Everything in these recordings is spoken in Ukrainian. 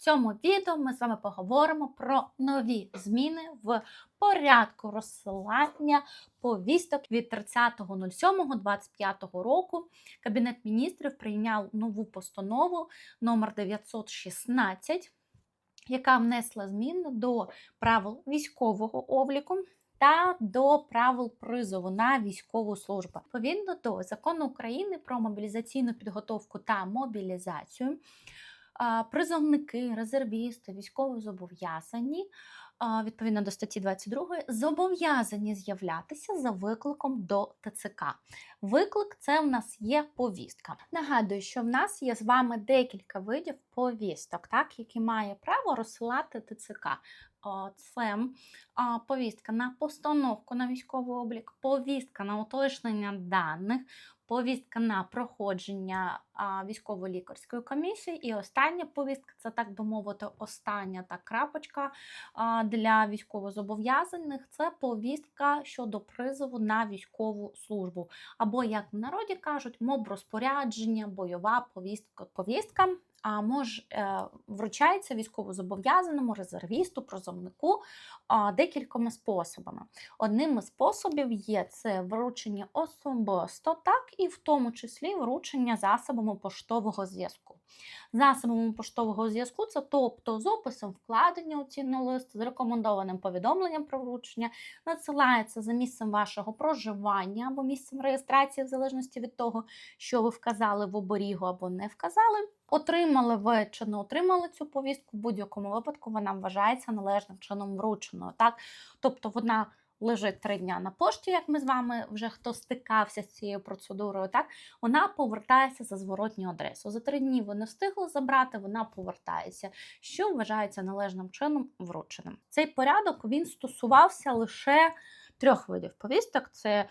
цьому відео ми з вами поговоримо про нові зміни в порядку розсилання повісток від 30.07.25 року. Кабінет міністрів прийняв нову постанову номер 916, яка внесла зміни до правил військового обліку. Та до правил призову на військову службу відповідно до закону України про мобілізаційну підготовку та мобілізацію призовники, резервісти, військовозобов'язані, відповідно до статті 22, зобов'язані з'являтися за викликом до ТЦК. Виклик це в нас є повістка. Нагадую, що в нас є з вами декілька видів повісток, так, які має право розсилати ТЦК. Це повістка на постановку на військовий облік, повістка на уточнення даних, повістка на проходження військово-лікарської комісії. І остання повістка це, так би мовити, остання та крапочка для військовозобов'язаних. Це повістка щодо призову на військову службу. Або, як в народі кажуть, моб розпорядження, бойова повістка. повістка а може вручається військовозобов'язаному резервісту, прозовнику декількома способами. Одним із способів є це вручення особисто, так і в тому числі вручення засобами поштового зв'язку. Засобами поштового зв'язку це тобто з описом вкладення у цінний лист, з рекомендованим повідомленням про вручення, надсилається за місцем вашого проживання або місцем реєстрації, в залежності від того, що ви вказали в оберігу або не вказали. Отримали ви чи не отримали цю повістку, в будь-якому випадку вона вважається належним чином врученою. Так? Тобто вона лежить три дня на пошті, як ми з вами вже хто стикався з цією процедурою, так вона повертається за зворотню адресу. За три дні ви не встигли забрати, вона повертається, що вважається належним чином врученим. Цей порядок він стосувався лише трьох видів повісток: це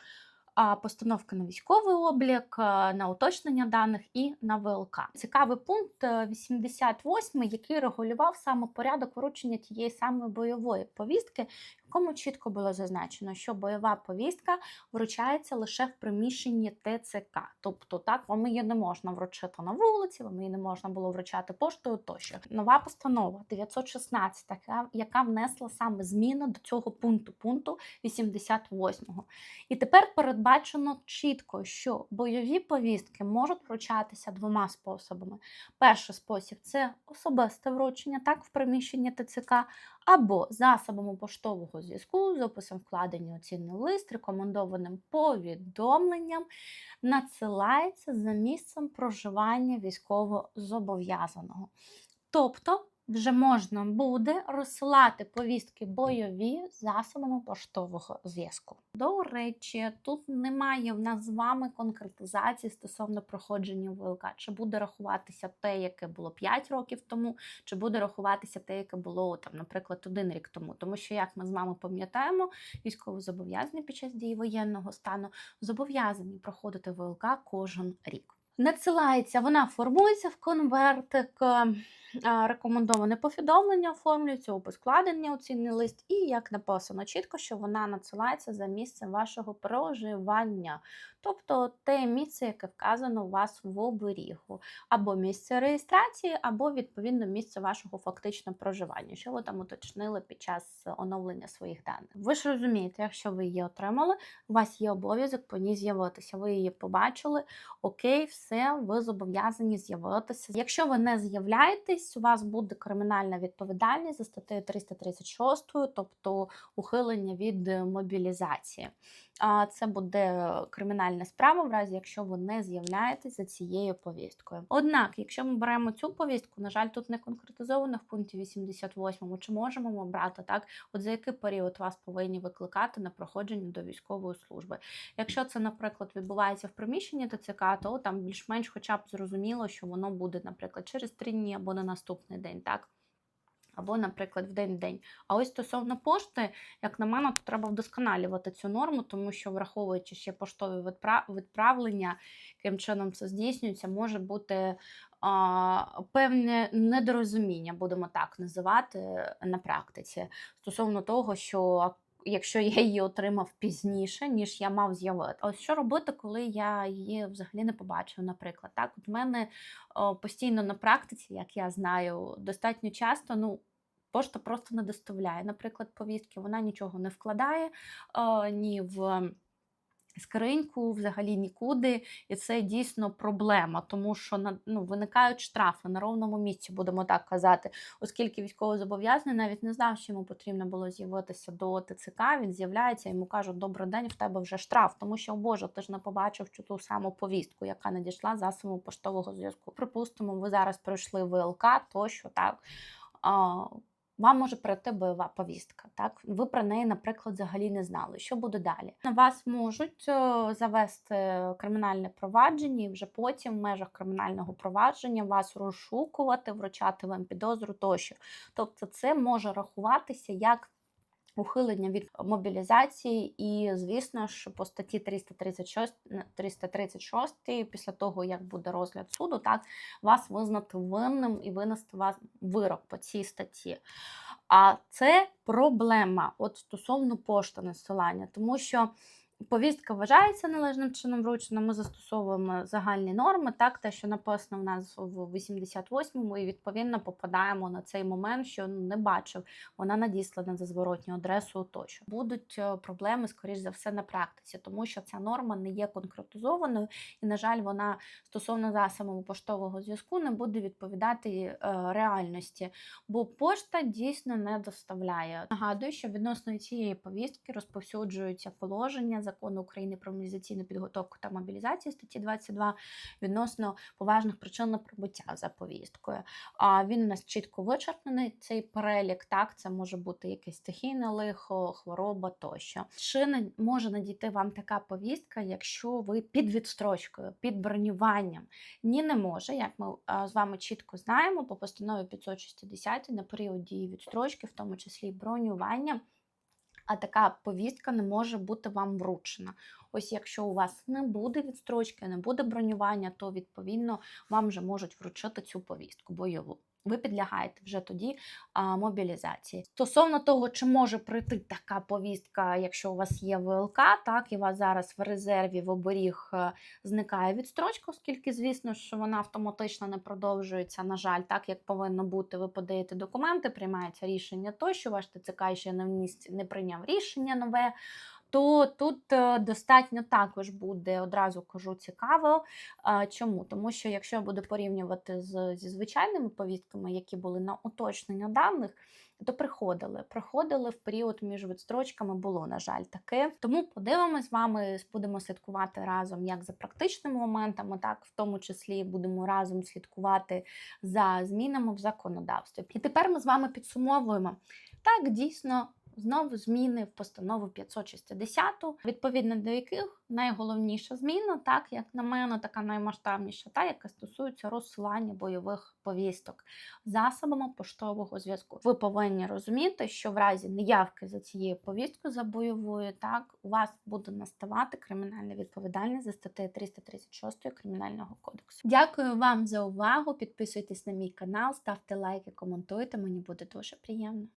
Постановки на військовий облік, на уточнення даних і на ВЛК. Цікавий пункт 88, який регулював саме порядок вручення тієї самої бойової повістки, якому чітко було зазначено, що бойова повістка вручається лише в приміщенні ТЦК. Тобто, так вам її не можна вручити на вулиці, вам її не можна було вручати поштою тощо. Нова постанова 916, яка внесла саме зміни до цього пункту, пункту 88-го. І тепер передбачено чітко, що бойові повістки можуть вручатися двома способами. Перший спосіб це особисте вручення, так, в приміщенні ТЦК, або засобами поштового зв'язку з описом вкладення у цінний лист, рекомендованим повідомленням, надсилається за місцем проживання військовозобов'язаного. Тобто вже можна буде розсилати повістки бойові засобами поштового зв'язку. До речі, тут немає в нас з вами конкретизації стосовно проходження ВЛК. Чи буде рахуватися те, яке було 5 років тому, чи буде рахуватися те, яке було там, наприклад, один рік тому. Тому що, як ми з вами пам'ятаємо, військовозобов'язані під час дії воєнного стану зобов'язані проходити ВЛК кожен рік. Надсилається, вона формується в конвертик рекомендоване повідомлення оформлюється, опис складення у цінний лист, і як написано чітко, що вона надсилається за місцем вашого проживання, тобто те місце, яке вказано у вас в оберігу, або місце реєстрації, або відповідно місце вашого фактичного проживання, що ви там уточнили під час оновлення своїх даних. Ви ж розумієте, якщо ви її отримали, у вас є обов'язок по ній з'явитися. Ви її побачили, окей, все, ви зобов'язані з'явитися. Якщо ви не з'являєтесь, у вас буде кримінальна відповідальність за статтею 336, тобто ухилення від мобілізації. Це буде кримінальна справа, в разі якщо ви не з'являєтесь за цією повісткою. Однак, якщо ми беремо цю повістку, на жаль, тут не конкретизовано в пункті 88, чи можемо ми брати так, от за який період вас повинні викликати на проходження до військової служби. Якщо це, наприклад, відбувається в приміщенні ТЦК, то там більш-менш, хоча б зрозуміло, що воно буде, наприклад, через три дні або на наступний день, так? Або, наприклад, в день-день. А ось стосовно пошти, як на мене, то треба вдосконалювати цю норму, тому що, враховуючи ще поштові відправлення, яким чином це здійснюється, може бути а, певне недорозуміння, будемо так називати на практиці, стосовно того, що якщо я її отримав пізніше, ніж я мав з'явити. Ось що робити, коли я її взагалі не побачив, наприклад. Так, от в мене постійно на практиці, як я знаю, достатньо часто, ну. Пошта просто не доставляє, наприклад, повістки, вона нічого не вкладає е, ні в скриньку, взагалі нікуди. І це дійсно проблема, тому що на- ну, виникають штрафи на ровному місці, будемо так казати, оскільки військовозобов'язаний навіть не знав, що йому потрібно було з'явитися до ТЦК. Він з'являється, йому кажуть, добрий день, в тебе вже штраф, тому що, о Боже, ти ж не побачив цю ту саму повістку, яка надійшла засобу поштового зв'язку. Припустимо, ви зараз пройшли ВЛК, тощо так. Вам може прийти бойова повістка. Так, ви про неї, наприклад, взагалі не знали. Що буде далі? На вас можуть е, завести кримінальне провадження, і вже потім, в межах кримінального провадження, вас розшукувати, вручати вам підозру тощо. Тобто, це може рахуватися як. Ухилення від мобілізації, і, звісно ж, по статті 336, 336 після того, як буде розгляд суду, так вас визнати винним і винести вас вирок по цій статті. А це проблема от стосовно пошти насилання, тому що повістка вважається належним чином вручена. Ми застосовуємо загальні норми, так те, що написано в нас в 88-му, і відповідно попадаємо на цей момент, що не бачив, вона надіслана за зворотню адресу тощо. Будуть е, проблеми, скоріш за все, на практиці, тому що ця норма не є конкретизованою, і, на жаль, вона стосовно засобу поштового зв'язку не буде відповідати е, реальності, бо пошта дійсно не доставляє. Нагадую, що відносно цієї повістки розповсюджуються положення закону України про мобілізаційну підготовку та мобілізацію статті 22 відносно поважних причин неприбуття за повісткою. А він у нас чітко вичерпаний цей перелік. Так, це може бути якесь стихійне лихо, хвороба тощо. Чи не може надійти вам така повістка, якщо ви під відстрочкою, під бронюванням? Ні, не може, як ми з вами чітко знаємо, по постанові 560 на період дії відстрочки, в тому числі бронювання. А така повістка не може бути вам вручена. Ось якщо у вас не буде відстрочки, не буде бронювання, то відповідно вам вже можуть вручити цю повістку бойову. Ви підлягаєте вже тоді а, мобілізації. Стосовно того, чи може прийти така повістка, якщо у вас є ВЛК, так і у вас зараз в резерві в оберіг е, зникає відстрочка, оскільки, звісно, що вона автоматично не продовжується. На жаль, так як повинно бути, ви подаєте документи, приймається рішення тощо, ваш ТЦК ще не вніс, не прийняв рішення нове. То тут е, достатньо також буде одразу кажу цікаво. Чому? Тому що якщо я буду порівнювати з, зі звичайними повістками, які були на уточнення даних, то приходили. Приходили в період між відстрочками, було, на жаль, таке. Тому подивимось з вами, будемо слідкувати разом як за практичними моментами, так в тому числі будемо разом слідкувати за змінами в законодавстві. І тепер ми з вами підсумовуємо. Так, дійсно. Знову зміни в постанову 560, відповідно до яких найголовніша зміна, так як на мене, така наймасштабніша, та яка стосується розсилання бойових повісток засобами поштового зв'язку. Ви повинні розуміти, що в разі неявки за цією повісткою за бойовою, так у вас буде наставати кримінальна відповідальність за статтею 336 кримінального кодексу. Дякую вам за увагу. Підписуйтесь на мій канал, ставте лайки, коментуйте. Мені буде дуже приємно.